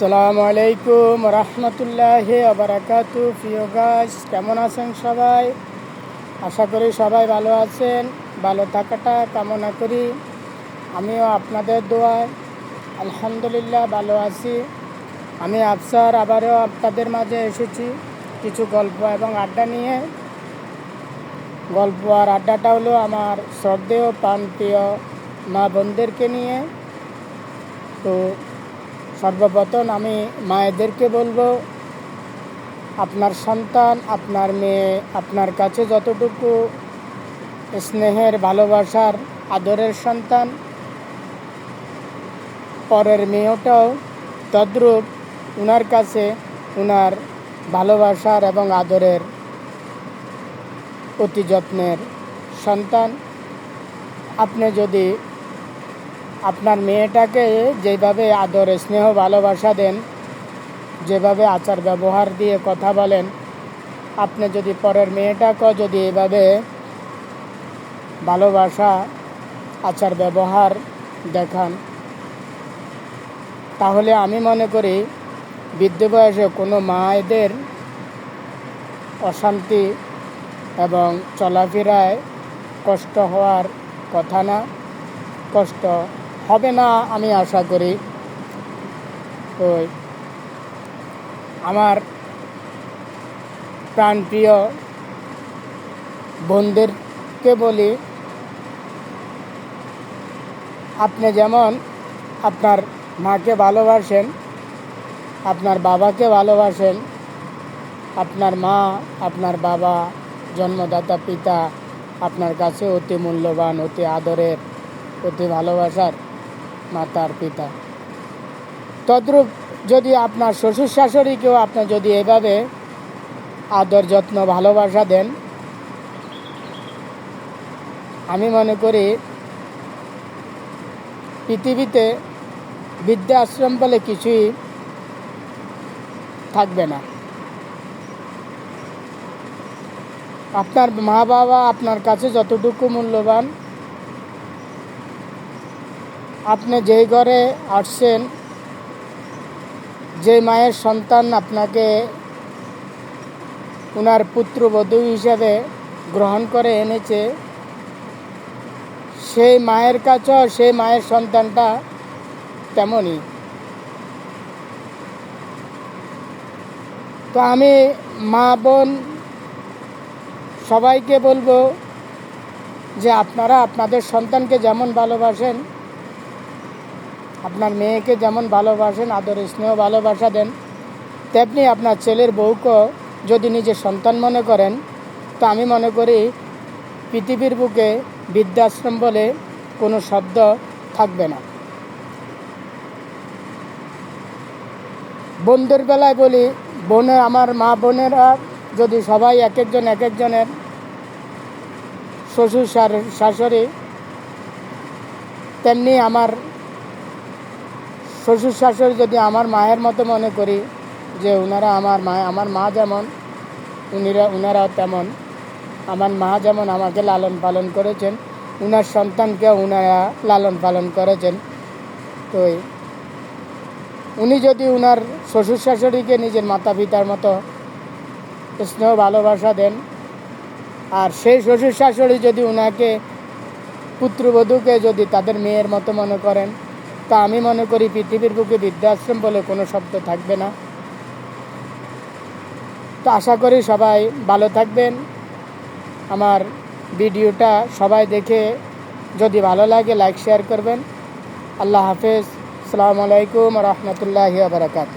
আসসালামু আলাইকুম রহমতুল্লাহ আবরাকাতু প্রিয় গাছ কেমন আছেন সবাই? আশা করি সবাই ভালো আছেন, ভালো থাকাটা কামনা করি। আমিও আপনাদের দোয়ায় আলহামদুলিল্লাহ ভালো আছি। আমি আফসার আবারও আপনাদের মাঝে এসেছি কিছু গল্প এবং আড্ডা নিয়ে। গল্প আর আড্ডাটা হলো আমার শ্রদ্ধেয় প্রাণপ্রিয় মা বোনদেরকে নিয়ে। তো সর্বপ্রথম আমি মায়েদেরকে বলব, আপনার সন্তান, আপনার মেয়ে, আপনার কাছে যতটুকু স্নেহের, ভালোবাসার, আদরের সন্তান, পরের মেয়েটাও তদ্রূপ উনার কাছে উনার ভালোবাসার এবং আদরের অতি যত্নের সন্তান। আপনি যদি আপনার মেয়েটাকে যেভাবে আদর, স্নেহ, ভালোবাসা দেন, যেভাবে আচার, ব্যবহার দিয়ে কথা বলেন, আপনি যদি পরের মেয়েটাকেও যদি এভাবে ভালোবাসা, আচার, ব্যবহার দেখান, তাহলে আমি মনে করি বৃদ্ধ বয়সে কোনো মায়েদের অশান্তি এবং চলাফেরায় কষ্ট হওয়ার কথা না, কষ্ট হবে না, আমি আশা করি। ওই, আমার প্রাণপ্রিয় বোনদেরকে বলি, আপনি যেমন আপনার মাকে ভালোবাসেন, আপনার বাবাকে ভালোবাসেন, আপনার মা, আপনার বাবা, জন্মদাতা পিতা আপনার কাছে অতি মূল্যবান, অতি আদরের, অতি ভালোবাসার মাতার পিতা। তদ্রূপ যদি আপনার শ্বশুর শাশুড়িকেও আপনি যদি এভাবে আদর যত্ন, ভালোবাসা দেন, আমি মনে করি পৃথিবীতে বিদ্যা আশ্রম বলে কিছুই থাকবে না। আপনার মা বাবা আপনার কাছে যতটুকু মূল্যবান আপনি যেই ঘরে আসছেন যে মায়ের সন্তান আপনাকে ওনার পুত্রবধূ হিসাবে গ্রহণ করে এনেছে, সেই মায়ের কাছেও সেই মায়ের সন্তানটা তেমনই। তো আমি মা, বোন সবাইকে বলব যে আপনারা আপনাদের সন্তানকে যেমন ভালোবাসেন আপনার মেয়েকে যেমন ভালোবাসেন আদর স্নেহ, ভালোবাসা দেন, তেমনি আপনার ছেলের বউকেও যদি নিজের সন্তান মনে করেন, তো আমি মনে করি পৃথিবীর বুকে বৃদ্ধাশ্রম বলে কোনো শব্দ থাকবে না। বোনদের বেলায় বলি বোনের আমার মা বোনেরা যদি সবাই এক একজন, এক একজনের শ্বশুর শাশুড়ি, তেমনি আমার শ্বশুর শাশুড়ি যদি আমার মায়ের মতো মনে করি যে ওনারা আমার মা আমার মা যেমন, উনিরা ওনারাও তেমন, আমার মা যেমন আমাকে লালন পালন করেছেন, উনার সন্তানকে ওনারা লালন পালন করেছেন। তো উনি যদি উনার শ্বশুর শাশুড়িকে নিজের মাতা পিতার মতো স্নেহ ভালোবাসা দেন, আর সেই শ্বশুর শাশুড়ি যদি উনাকে পুত্রবধূকে যদি তাদের মেয়ের মতো মনে করেন তা আমি মনে করি পৃথিবীর বুকে বৃদ্ধাশ্রম বলে কোনো শব্দ থাকবে না। তো আশা করি সবাই ভালো থাকবেন। আমার ভিডিওটা সবাই দেখে যদি ভালো লাগে লাইক, শেয়ার করবেন। আল্লাহ হাফেজ। আসসালামু আলাইকুম রহমতুল্লাহ বারকাত